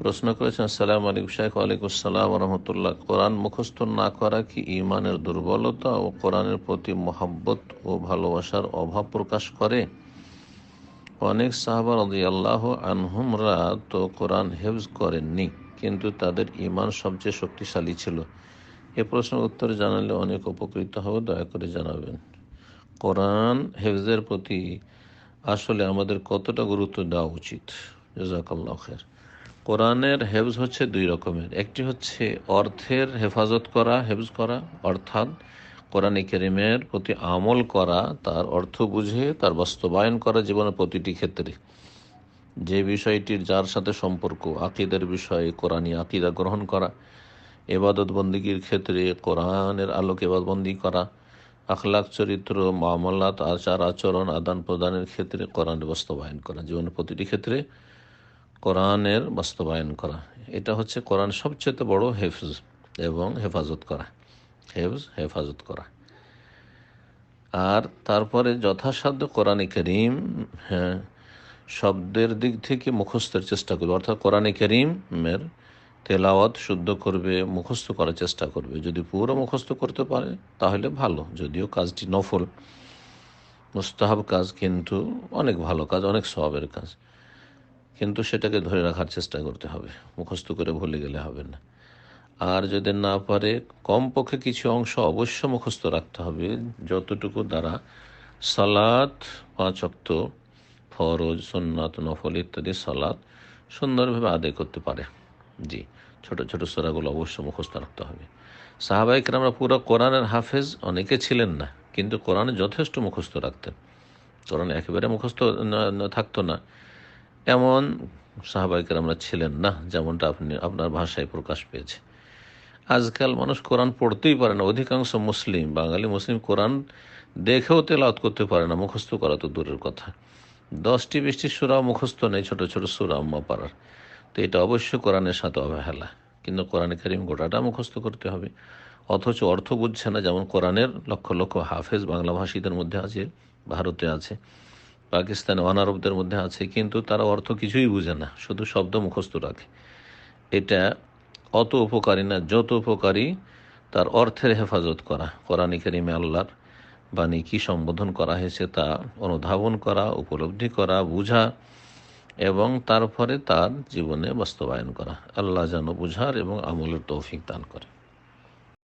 প্রশ্ন করেছেন, আসসালাম আলাইকুম শেখ ওয়ালাইকুম সালাম রহমতুল্লাহ কোরআন মুখস্থ না করা কি ইমানের দুর্বলতা ও কোরআনের প্রতি মোহাব্বত ও ভালোবাসার অভাব প্রকাশ করে? অনেক সাহাবা রদি আল্লাহ আনহুমরা তো কোরআন হেফজ করেননি, কিন্তু তাদের ইমান সবচেয়ে শক্তিশালী ছিল। এ প্রশ্নের উত্তর জানালে অনেক উপকৃত হবে, দয়া করে জানাবেন। কোরআন হেফজের প্রতি আসলে আমাদের কতটা গুরুত্ব দেওয়া উচিত? জাজাকাল্লাহ খের কোরআনের হেফজ হচ্ছে দুই রকমের। একটি হচ্ছে অর্থের হেফাজত করা, হেফজ করা, অর্থাৎ কোরআনে কেরিমের প্রতি আমল করা, তার অর্থ বুঝে, তার বাস্তবায়ন করা জীবনের প্রতিটি ক্ষেত্রে। যে বিষয়টির যার সাথে সম্পর্ক, আকিদের বিষয়ে কোরআনী আকিদা গ্রহণ করা, এবাদত বন্দিগির ক্ষেত্রে কোরআনের আলোকে এবাদবন্দি করা আখলাক চরিত্র, মামলাত, আচার, আচরণ আদান প্রদানের ক্ষেত্রে কোরআনের বাস্তবায়ন করা, জীবনের প্রতিটি ক্ষেত্রে কোরআনের বাস্তবায়ন করা। এটা হচ্ছে কোরআন সবচেয়ে বড় হেফজ এবং হেফাজত করা। হেফজ, হেফাজত করা। আর তারপরে যথাসাধ্য কোরআনে করিম হ্যাঁ শব্দের দিক থেকে মুখস্থের চেষ্টা করবে। অর্থাৎ কোরআনে করিমের তেলাওয়াত শুদ্ধ করবে, মুখস্থ করার চেষ্টা করবে। যদি পুরো মুখস্থ করতে পারে, তাহলে ভালো। যদিও কাজটি নফল, মুস্তাহাব কাজ কিন্তু অনেক ভালো কাজ, অনেক সবের কাজ। কিন্তু সেটাকে ধরে রাখার চেষ্টা করতে হবে। মুখস্থ করে ভুলে গেলে হবে না। আর যদি না পারে, কমপক্ষে কিছু অংশ অবশ্য মুখস্থ রাখতে হবে। যতটুকু দ্বারা সালাত, পাঁচ অক্ত ফরজ সন্ন্যাত নফল ইত্যাদি সালাত সুন্দরভাবে আদায় করতে পারে। জি, ছোট ছোট সোরাগুলো অবশ্য মুখস্থ রাখতে হবে। সাহাবাহিক আমরা পুরো কোরআনের হাফেজ অনেকে ছিলেন না, কিন্তু কোরআনে যথেষ্ট মুখস্থ রাখতেন। কোরআন একেবারে মুখস্থ থাকতো না। এমন সাহাবাহিকের আমরা ছিলেন না, যেমনটা আপনি, আপনার ভাষায় প্রকাশ পেয়েছে। আজকাল মানুষ কোরআন পড়তেই পারে না। অধিকাংশ মুসলিম, বাঙালি মুসলিম কোরআন দেখেও তেলাওত করতে পারে না। মুখস্থ করা তো দূরের কথা। দশটি বিশটি সুরাও মুখস্থ নেই, ছোট ছোট সুরা আম্মা পাড়ার। তো এটা অবশ্যই কোরআনের সাথে অবহেলা। কিন্তু কোরআন করিম গোটাটা মুখস্থ করতে হবে। অথচ অর্থ বুঝছে না, যেমন কোরআনের লক্ষ লক্ষ হাফেজ বাংলা ভাষীদের মধ্যে আছে, ভারতে আছে। পাকিস্তানে অনারবদের মধ্যে আছে, কিন্তু তারা অর্থ কিছুই বুঝে না, শুধু শব্দ মুখস্থ রাখে। এটা অত উপকারী না, যত উপকারী তার অর্থের হেফাজত করা। কোরআন করিমে আল্লাহর বাণী কী সম্বোধন করা হয়েছে তা অনুধাবন করা, উপলব্ধি করা, বুঝা এবং তারপরে তার জীবনে বাস্তবায়ন করা। আল্লাহ যেন বুঝার এবং আমলের তৌফিক দান করে